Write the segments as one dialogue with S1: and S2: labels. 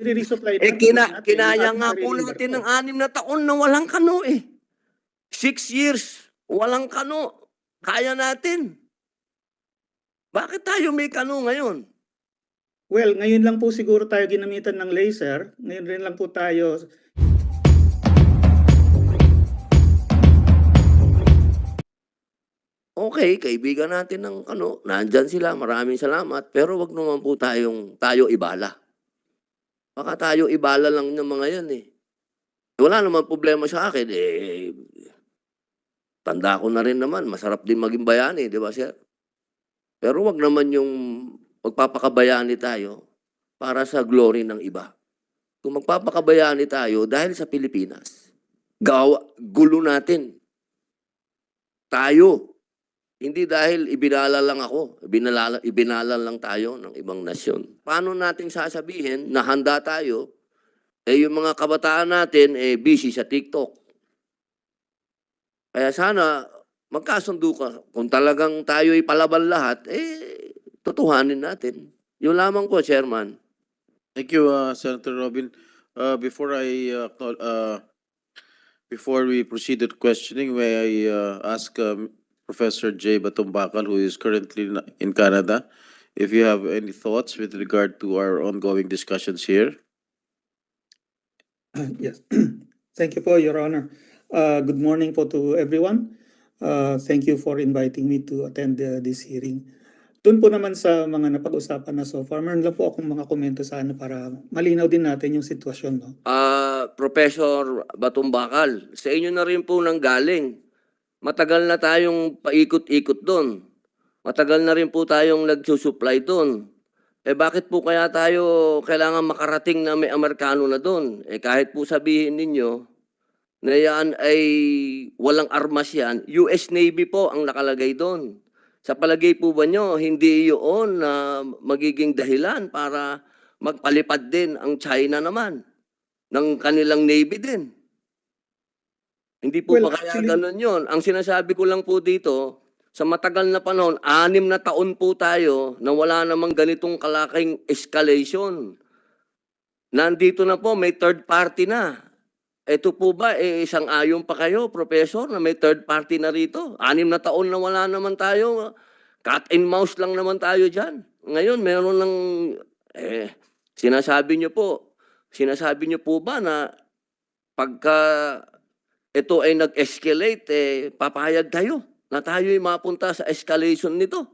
S1: I-resupply
S2: Eh, kina, kinaya nga po natin
S1: barko.
S2: ng anim na taon na walang kano eh. Six years, walang kano. Kaya natin. Bakit tayo may kano ngayon?
S1: Well, ngayon lang po siguro tayo ginamitan ng laser. Ngayon rin lang po tayo
S2: Okay, kaibigan natin ng kano. Nandyan sila, maraming salamat. Pero wag naman po tayong, tayo ibala. Baka tayo ibala lang ng mga yan eh. Wala naman problema sa akin eh. Tanda ko na rin naman, masarap din maging bayani, di ba sir? Pero wag naman yung magpapakabayani tayo para sa glory ng iba. Kung magpapakabayani tayo dahil sa Pilipinas, gawa, gulo natin. Tayo, hindi dahil ibinala lang ako, ibinala, ibinala lang tayo ng ibang nasyon. Paano natin sasabihin na handa tayo, eh yung mga kabataan natin eh busy sa TikTok. Kaya sana magkasundo ka. Kung talagang tayo palaban lahat, eh tutuhanin natin. Yun lamang po, Chairman.
S3: Thank you, uh, Senator Robin. Uh, before I, uh, uh, before we proceed with questioning, may I uh, ask um, Professor Jay Batumbakal, who is currently in Canada, if you have any thoughts with regard to our ongoing discussions here?
S1: Yes. Thank you po, Your Honor. Uh, good morning po to everyone. Uh, thank you for inviting me to attend uh, this hearing. Doon po naman sa mga napag-usapan na so far, meron lang po akong mga komento sa ano para malinaw din natin yung sitwasyon. No?
S2: Ah, Professor Batumbakal, sa inyo na rin po nang galing. Matagal na tayong paikot-ikot doon. Matagal na rin po tayong nagsusupply doon. Eh bakit po kaya tayo kailangan makarating na may Amerikano na doon? Eh kahit po sabihin ninyo na yan ay walang armas yan, US Navy po ang nakalagay doon. Sa palagay po ba nyo, hindi yun na magiging dahilan para magpalipad din ang China naman ng kanilang Navy din? Hindi po
S1: Well,
S2: ba kaya
S1: actually-
S2: ganun yun? Ang sinasabi ko lang po dito, sa matagal na panahon, anim na taon po tayo na wala namang ganitong kalaking escalation. Nandito na po, may third party na. Ito po ba, eh, isang ayon pa kayo, Professor, na may third party na rito? Anim na taon na wala naman tayo. Cat and mouse lang naman tayo dyan. Ngayon, meron ng, eh, sinasabi nyo po, sinasabi nyo po ba na pagka ito ay nag-escalate, eh, papayag tayo na tayo ay mapunta sa escalation nito.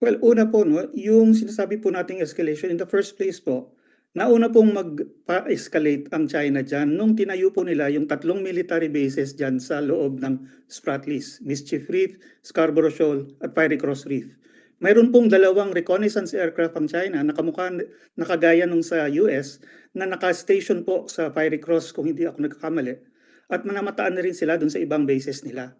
S1: Well, una po, no, yung sinasabi po nating escalation, in the first place po, nauna pong mag-escalate ang China dyan nung tinayo po nila yung tatlong military bases dyan sa loob ng Spratlys, Mischief Reef, Scarborough Shoal at Fiery Cross Reef. Mayroon pong dalawang reconnaissance aircraft ang China na kamukha, nakagaya nung sa US na naka-station po sa Fiery Cross kung hindi ako nagkakamali at manamataan na rin sila dun sa ibang bases nila.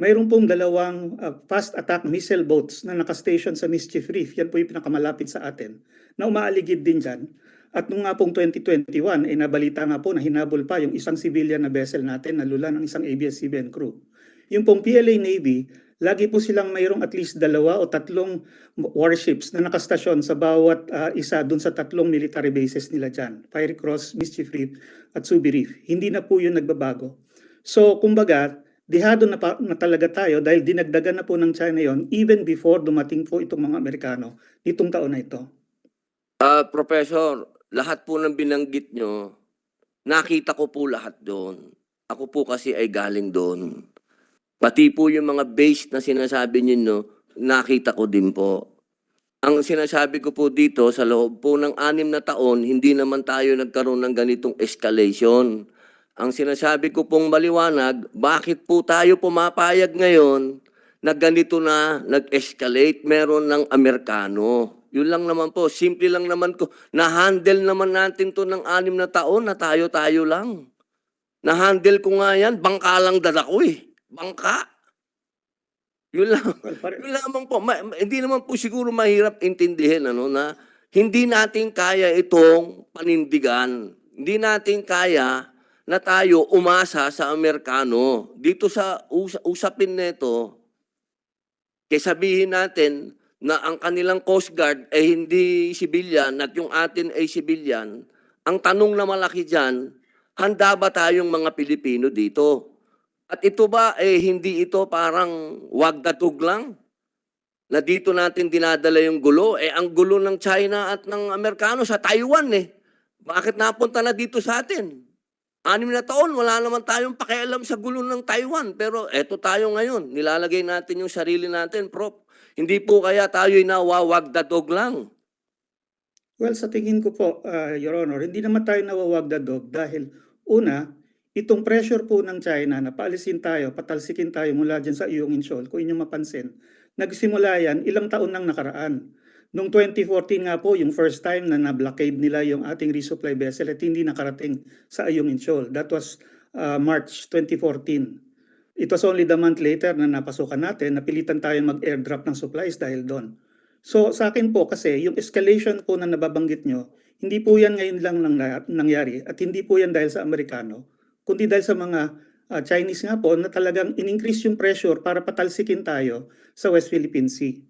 S1: Mayroon pong dalawang uh, fast attack missile boats na nakastation sa Mischief Reef. Yan po yung pinakamalapit sa atin na umaaligid din dyan. At nung nga pong 2021, eh nabalita nga po na hinabol pa yung isang civilian na vessel natin na lula ng isang ABS-CBN crew. Yung pong PLA Navy, lagi po silang mayroong at least dalawa o tatlong warships na nakastasyon sa bawat uh, isa dun sa tatlong military bases nila dyan. Fiery Cross, Mischief Reef at Subi Reef. Hindi na po yun nagbabago. So, kumbaga, dihado na, pa, na talaga tayo dahil dinagdagan na po ng China yon even before dumating po itong mga Amerikano nitong taon na ito.
S2: Ah, Professor, lahat po ng binanggit nyo, nakita ko po lahat doon. Ako po kasi ay galing doon. Pati po yung mga base na sinasabi ninyo, nakita ko din po. Ang sinasabi ko po dito, sa loob po ng anim na taon, hindi naman tayo nagkaroon ng ganitong escalation. Ang sinasabi ko pong maliwanag, bakit po tayo pumapayag ngayon na ganito na nag-escalate meron ng Amerikano? Yun lang naman po, simple lang naman ko. Na-handle naman natin to ng anim na taon na tayo-tayo lang. Na-handle ko nga yan, bangka lang dala ko eh. Bangka. Yun lang. Yun lamang po. Ma- ma- hindi naman po siguro mahirap intindihin ano, na hindi natin kaya itong panindigan. Hindi natin kaya na tayo umasa sa Amerikano. Dito sa us- usapin nito, kaya sabihin natin, na ang kanilang Coast Guard ay hindi civilian at yung atin ay civilian, ang tanong na malaki dyan, handa ba tayong mga Pilipino dito? At ito ba eh hindi ito parang wagdatug lang? Na dito natin dinadala yung gulo? Eh ang gulo ng China at ng Amerikano sa Taiwan eh. Bakit napunta na dito sa atin? Anim na taon, wala naman tayong pakialam sa gulo ng Taiwan. Pero eto tayo ngayon, nilalagay natin yung sarili natin, Prof. Hindi po kaya tayo'y nawawagdatog lang.
S1: Well, sa tingin ko po, uh, Your Honor, hindi naman tayo nawawagdadog dahil una, itong pressure po ng China na paalisin tayo, patalsikin tayo mula dyan sa iyong insol, kung inyong mapansin, nagsimula yan ilang taon nang nakaraan. Noong 2014 nga po, yung first time na na-blockade nila yung ating resupply vessel at hindi nakarating sa iyong insol. That was uh, March 2014. It was only the month later na napasukan natin, napilitan tayo mag-airdrop ng supplies dahil doon. So sa akin po kasi yung escalation po na nababanggit nyo, hindi po yan ngayon lang nang, nangyari at hindi po yan dahil sa Amerikano, kundi dahil sa mga ah, Chinese nga po na talagang in-increase yung pressure para patalsikin tayo sa West Philippine Sea.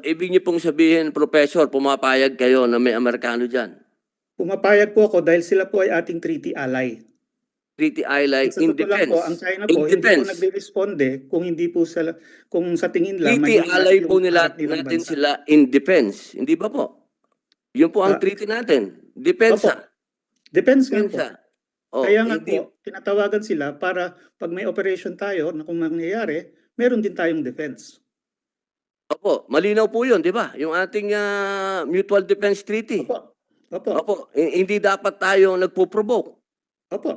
S2: Ibig niyo pong sabihin, Professor, pumapayag kayo na may Amerikano dyan.
S1: Pumapayag po ako dahil sila po ay ating treaty ally.
S2: Treaty Island
S1: Sa
S2: in defense.
S1: po, ang China
S2: In
S1: po hindi
S2: defense.
S1: po nagre-responde kung hindi po sa kung sa tingin lang
S2: Treaty
S1: yung
S2: po nila natin
S1: bansa.
S2: sila in defense. Hindi ba po? Yun po ang
S1: Ah.
S2: treaty natin. Depensa.
S1: Depends nga po.
S2: Depensa. Oh,
S1: Kaya nga
S2: hindi,
S1: po, tinatawagan sila para pag may operation tayo na kung mangyayari, meron din tayong defense.
S2: Opo, malinaw po yun, di ba? Yung ating ah, Mutual Defense Treaty.
S1: Opo. Opo.
S2: Opo, hi- hindi dapat tayo nagpo-provoke.
S1: Opo.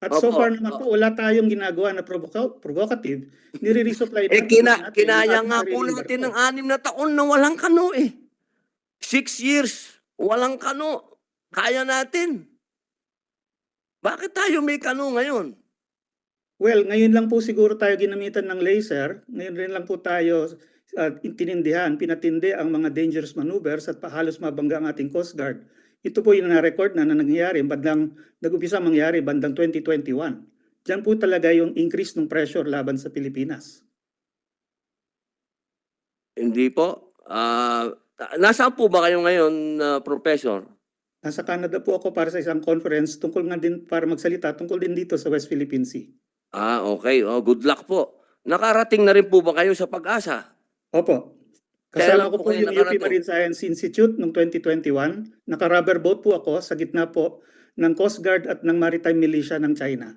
S1: At so
S2: Opo.
S1: far naman po, wala tayong ginagawa na provoca- provocative. Nire-resupply
S2: Eh,
S1: natin
S2: kina,
S1: natin
S2: kinaya
S1: yung
S2: nga
S1: ating
S2: po natin
S1: barko.
S2: ng anim na taon na walang kano eh. Six years, walang kano. Kaya natin. Bakit tayo may kano ngayon?
S1: Well, ngayon lang po siguro tayo ginamitan ng laser. Ngayon rin lang po tayo uh, tinindihan, pinatindi ang mga dangerous maneuvers at halos mabangga ang ating Coast Guard. Ito po yung na-record na, na nangyayari, bandang, nag-upisa mangyari bandang 2021. Diyan po talaga yung increase ng pressure laban sa Pilipinas.
S2: Hindi po. Ah, nasaan po ba kayo ngayon, ah, Professor?
S1: Nasa Canada po ako para sa isang conference tungkol nga din para magsalita tungkol din dito sa West Philippine Sea.
S2: Ah, okay. Oh, good luck po. Nakarating na rin po ba kayo sa pag-asa?
S1: Opo. Kasama ko
S2: po
S1: po yung UP
S2: nakarating?
S1: Marine Science Institute noong 2021. Naka-rubber boat po ako sa gitna po ng Coast Guard at ng Maritime Militia ng China.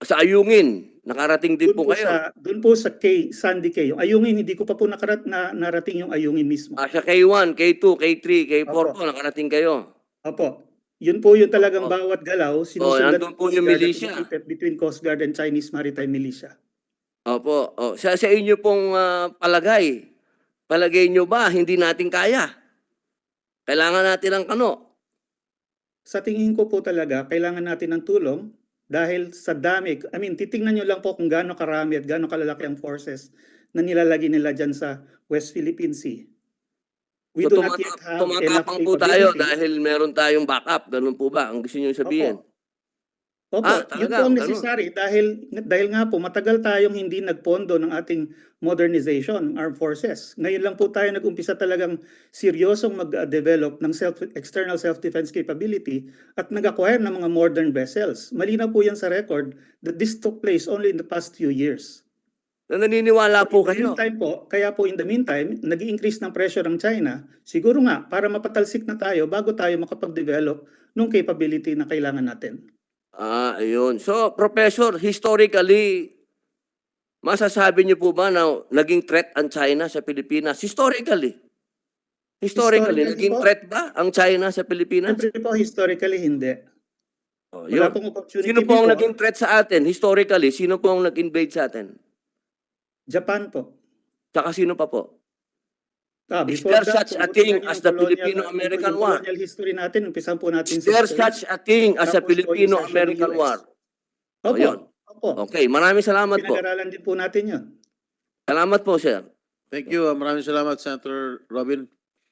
S2: Sa Ayungin, nakarating din
S1: Doon
S2: po
S1: po,
S2: kayo.
S1: sa, doon po sa K, Sandy K. Yung Ayungin, hindi ko pa po nakarat, na, narating yung Ayungin mismo.
S2: Ah, sa K1, K2, K3, K4
S1: Opo.
S2: po, nakarating kayo.
S1: Opo. Yun po yung talagang
S2: Opo.
S1: bawat galaw. Sinusundan
S2: nandun
S1: ng
S2: po
S1: Coast
S2: yung
S1: Guard at
S2: militia.
S1: Between Coast Guard and Chinese Maritime Militia.
S2: Opo. Oh, sa, sa inyo pong ah, palagay, palagay nyo ba hindi natin kaya? Kailangan natin ng kano.
S1: Sa tingin ko po talaga, kailangan natin ng tulong dahil sa dami. I mean, titingnan nyo lang po kung gaano karami at gaano kalalaki ang forces na nilalagay nila dyan sa West Philippine Sea. We
S2: So,
S1: do not yet have
S2: tumatapang po tayo dahil meron tayong backup. Ganun po ba? Ang gusto nyo sabihin?
S1: Opo,
S2: Ah,
S1: yun
S2: talaga,
S1: po ang
S2: ganun.
S1: necessary dahil, dahil nga po matagal tayong hindi nagpondo ng ating modernization, armed forces. Ngayon lang po tayo nag-umpisa talagang seryosong mag-develop ng self, external self-defense capability at nag-acquire ng mga modern vessels. Malinaw po yan sa record that this took place only in the past few years.
S2: Na naniniwala po
S1: In the
S2: kayo.
S1: meantime po, kaya po in the meantime, nag increase ng pressure ng China, siguro nga para mapatalsik na tayo bago tayo makapag-develop ng capability na kailangan natin.
S2: Ah, ayun. So, Professor, historically, masasabi niyo po ba na naging threat ang China sa Pilipinas? Historically. Historically,
S1: Historically
S2: naging
S1: po.
S2: threat ba ang China sa Pilipinas?
S1: Siyempre po, historically hindi.
S2: Oh,
S1: Wala pong opportunity
S2: Sino po ang
S1: before.
S2: naging threat sa atin? Historically, sino po ang nag-invade sa atin?
S1: Japan po.
S2: Tsaka sino pa po?
S1: Ah,
S2: Is
S1: before
S2: there
S1: that,
S2: such a thing as the Filipino-American War?
S1: colonial history natin, umpisan po natin
S2: Is there such a thing as a Filipino-American War?
S1: Opo,
S2: Ayun.
S1: opo.
S2: Okay, maraming salamat po.
S1: Pinag-aralan din po natin yun.
S2: Salamat po, sir.
S3: Thank you. uh, Maraming salamat, Senator Robin.